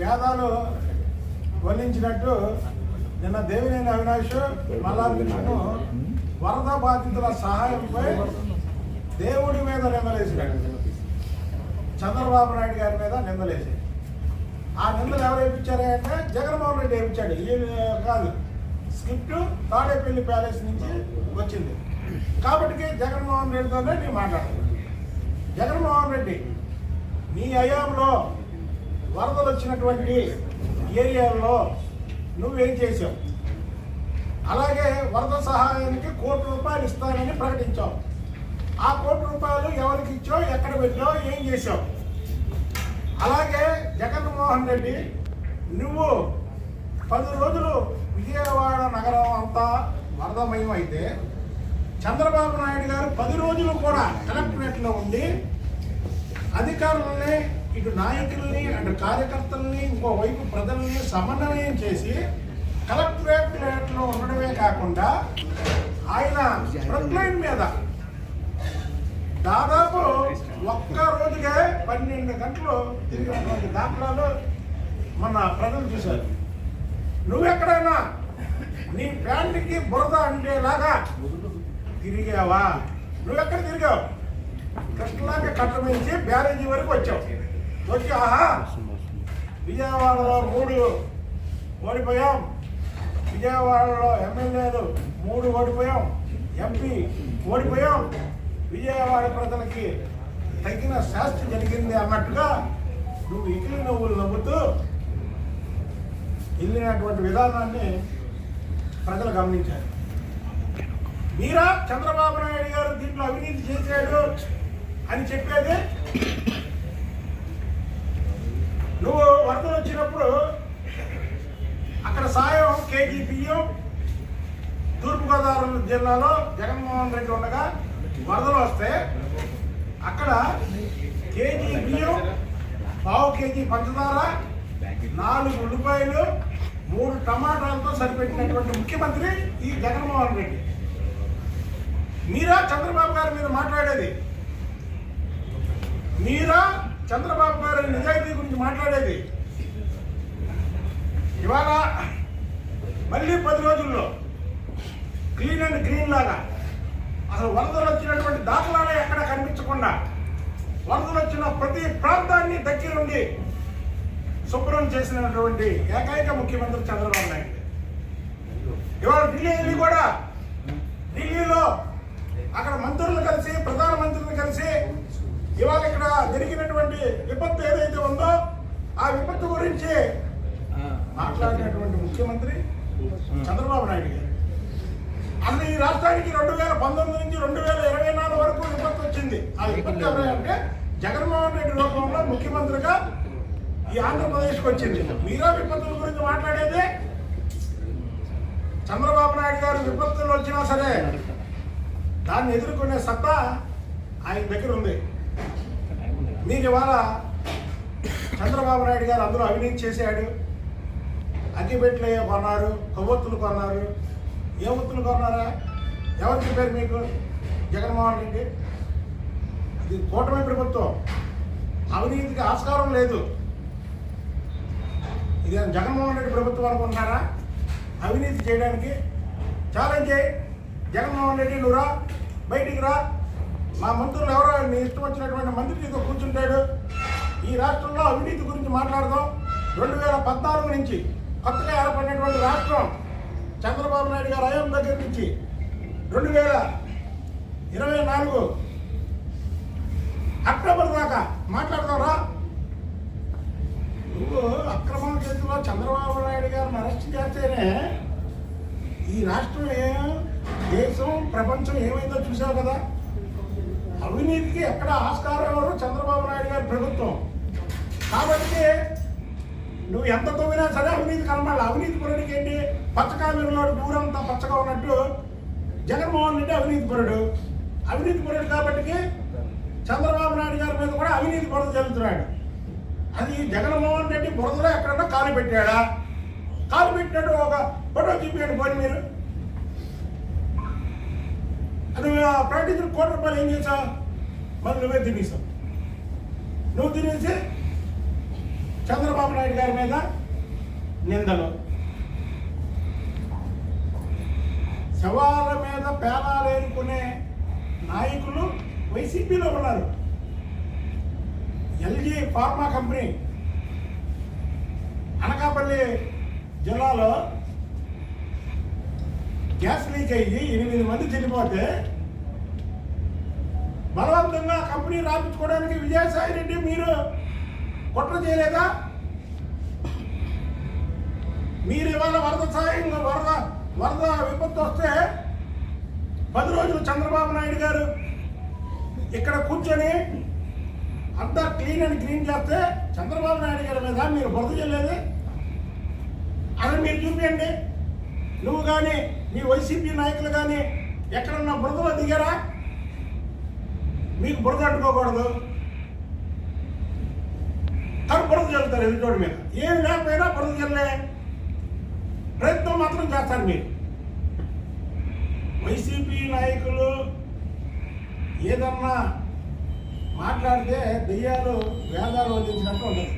వేదాలు వర్ణించినట్టు నిన్న దేవినేని అవినాష్ మల్లార్జునను వరద బాధితుల సహాయంపై దేవుడి మీద నిందలేసినాడు చంద్రబాబు నాయుడు గారి మీద నిందలేసి ఆ నిందలు ఎవరు వేయించారు అంటే జగన్మోహన్ రెడ్డి వేయించాడు. ఈ కాదు. స్క్రిప్ట్ తాడేపల్లి ప్యాలెస్ నుంచి వచ్చింది. కాబట్టి జగన్మోహన్ రెడ్డితోనే నేను మాట్లాడాను జగన్మోహన్ రెడ్డి నీ హయాంలో వరదలు వచ్చినటువంటి ఏరియాల్లో నువ్వేం చేసావు అలాగే వరద సహాయానికి కోటి రూపాయలు ఇస్తానని ప్రకటించావు. ఆ కోటి రూపాయలు ఎవరికి ఇచ్చావు? ఎక్కడ పెట్టావు? ఏం చేసావు అలాగే జగన్మోహన్ రెడ్డి నువ్వు పది రోజులు విజయవాడ నగరం అంతా వరదమయం అయితే చంద్రబాబు నాయుడు గారు పది రోజులు కూడా కలెక్టరేట్లో ఉండి అధికారులని ఇటు నాయకుల్ని అటు కార్యకర్తల్ని ఇంకోవైపు ప్రజల్ని సమన్వయం చేసి కలెక్టరేట్లో ఉండడమే కాకుండా ఆయన ఫ్రంట్లైన్ మీద దాదాపు ఒక్క రోజుగా పన్నెండు గంటలు తిరిగినటువంటి దాఖలాలు మన ప్రజలు చూశారు. నువ్వెక్కడైనా నీ ప్యాంటుకి బురద అంటేలాగా తిరిగావా? నువ్వెక్కడ తిరిగావు? కృష్ణలాగా కట్టమించి బ్యారేజీ వరకు వచ్చావు. విజయవాడలో మూడు ఓడిపోయాం. విజయవాడలో ఎమ్మెల్యేలు మూడు ఓడిపోయాం. ఎంపీ ఓడిపోయాం. విజయవాడ ప్రజలకి తగిన శాస్తి జరిగింది అన్నట్టుగా నువ్వు ఇకిలి నవ్వులు నవ్వుతూ వెళ్ళినటువంటి విధానాన్ని ప్రజలు గమనించారు. మీరా చంద్రబాబు నాయుడు గారు దీంట్లో అవినీతి చేశాడు అని చెప్పేది నువ్వు వరదలు వచ్చినప్పుడు అక్కడ సాయం కేజీ బియ్యం తూర్పుగోదావరి జిల్లాలో జగన్మోహన్ రెడ్డి ఉండగా వరదలు వస్తే అక్కడ కేజీ బియ్యం పావు కేజీ పంచదార నాలుగు ఉల్లిపాయలు మూడు టమాటాలతో సరిపెట్టినటువంటి ముఖ్యమంత్రి ఈ జగన్మోహన్ రెడ్డి. మీరా చంద్రబాబు గారి మీద మాట్లాడేది? మీరా చంద్రబాబు గారి నిజాయితీ గురించి మాట్లాడేది. ఇవాళ మళ్ళీ పది రోజుల్లో క్లీన్ అండ్ గ్రీన్ లాగా. అసలు వరదలు వచ్చినటువంటి దాఖలాలే ఎక్కడ కనిపించకుండా వరదలు వచ్చిన ప్రతి ప్రాంతాన్ని దగ్గరుండి శుభ్రం చేసినటువంటి ఏకైక ముఖ్యమంత్రి చంద్రబాబు నాయుడు. ఇవాళ ఢిల్లీ వెళ్ళి కూడా ఢిల్లీలో అక్కడ మంత్రులు కలిసి ప్రధానమంత్రిని కలిసి ఇవాళ ఇక్కడ జరిగినటువంటి విపత్తు ఏదైతే ఉందో ఆ విపత్తు గురించి మాట్లాడినటువంటి ముఖ్యమంత్రి చంద్రబాబు నాయుడు గారు. అసలు ఈ రాష్ట్రానికి రెండు వేల పంతొమ్మిది నుంచి రెండు వేల ఇరవై నాలుగు వరకు విపత్తు వచ్చింది. ఆ విపత్తు ఎవరంటే జగన్మోహన్ రెడ్డి రూపంలో ముఖ్యమంత్రిగా ఈ ఆంధ్రప్రదేశ్కి వచ్చింది. మీరా విపత్తుల గురించి మాట్లాడేది? చంద్రబాబు నాయుడు గారు విపత్తులు వచ్చినా సరే దాన్ని ఎదుర్కొనే సత్తా ఆయన దగ్గర ఉంది. దీని వల్ల చంద్రబాబు నాయుడు గారు అందులో అవినీతి చేశాడు. అగ్గిపెట్లు కొన్నారు కొవ్వొత్తులు కొన్నారు. ఏ ఒత్తులు కొన్నారా? ఎవరు చెప్పారు మీకు? జగన్మోహన్ రెడ్డి. ఇది కూటమి ప్రభుత్వం. అవినీతికి ఆస్కారం లేదు. ఇది జగన్మోహన్ రెడ్డి ప్రభుత్వం అనుకుంటున్నారా? అవినీతి చేయడానికి ఛాలెంజ్ చేయి. జగన్మోహన్ రెడ్డి నువ్వు రా. బయటికి రా. మా మంత్రులు ఎవరో నీ ఇష్టం వచ్చినటువంటి మంత్రి నీతో కూర్చుంటాడు. ఈ రాష్ట్రంలో అవినీతి గురించి మాట్లాడదాం. రెండు వేల పద్నాలుగు నుంచి కొత్తగా ఏర్పడినటువంటి రాష్ట్రం చంద్రబాబు నాయుడు గారు హయాం దగ్గర నుంచి రెండు వేల ఇరవై నాలుగు అక్టోబర్ దాకా మాట్లాడదాం రా నువ్వు అక్రమం చేతిలో చంద్రబాబు నాయుడు గారిని అరెస్ట్ చేస్తేనే ఈ రాష్ట్రం దేశం ప్రపంచం ఏమైందో చూసావు కదా? అవినీతికి ఎక్కడ ఆస్కారం ఎవరు? చంద్రబాబు నాయుడు గారి ప్రభుత్వం. కాబట్టి నువ్వు ఎంత తొమ్మినా సరే అవినీతి కనబడాలి. అవినీతి పరుడికి ఏంటి? పచ్చకామిలో ఊరంతా పచ్చగా ఉన్నట్టు జగన్మోహన్ రెడ్డి అవినీతి పరుడు. అవినీతి పరుడు కాబట్టి చంద్రబాబు నాయుడు గారి మీద కూడా అవినీతి పరుడు జరుగుతున్నాడు అది జగన్మోహన్ రెడ్డి బురదలో ఎక్కడన్నా కాలు పెట్టాడా? కాలు పెట్టినట్టు ఒక ఫోటో చూపించండి పోయి మీరు. అది ప్రకటించిన కోటి రూపాయలు ఏం చేసా మరి నువ్వే తినేసావు. నువ్వు తినేసి చంద్రబాబు నాయుడు గారి మీద నిందలు. శవాల మీద పేలాలు నాయకులు వైసీపీలో ఉన్నారు. ఎల్జీ ఫార్మా కంపెనీ అనకాపల్లి జిల్లాలో గ్యాస్ లీక్ అయ్యి ఎనిమిది మంది చనిపోతే బలవంతంగా కంపెనీ రాపించుకోవడానికి విజయసాయి రెడ్డి మీరు కుట్ర చేయలేదా? మీరు ఇవాళ వరద సాయం వరద వరద విపత్తు వస్తే పది రోజులు చంద్రబాబు నాయుడు గారు ఇక్కడ కూర్చొని అంతా క్లీన్ అండ్ క్లీన్ చేస్తే చంద్రబాబు నాయుడు గారి మీద మీరు బురద చేయలేదు అది మీరు చూపించండి నువ్వు కానీ మీ వైసీపీ నాయకులు కానీ ఎక్కడన్నా బురదలో దిగారా? మీకు బురద అంటుకోకూడదు. కానీ బురద చల్లుతారు ఎదుటోడి మీద. ఏం లేకపోయినా బురద చల్లే ప్రయత్నం మాత్రం చేస్తారు మీరు. వైసీపీ నాయకులు ఏదన్నా మాట్లాడితే దెయ్యాలు వేదాలు వదిలించినట్టు ఉండదు.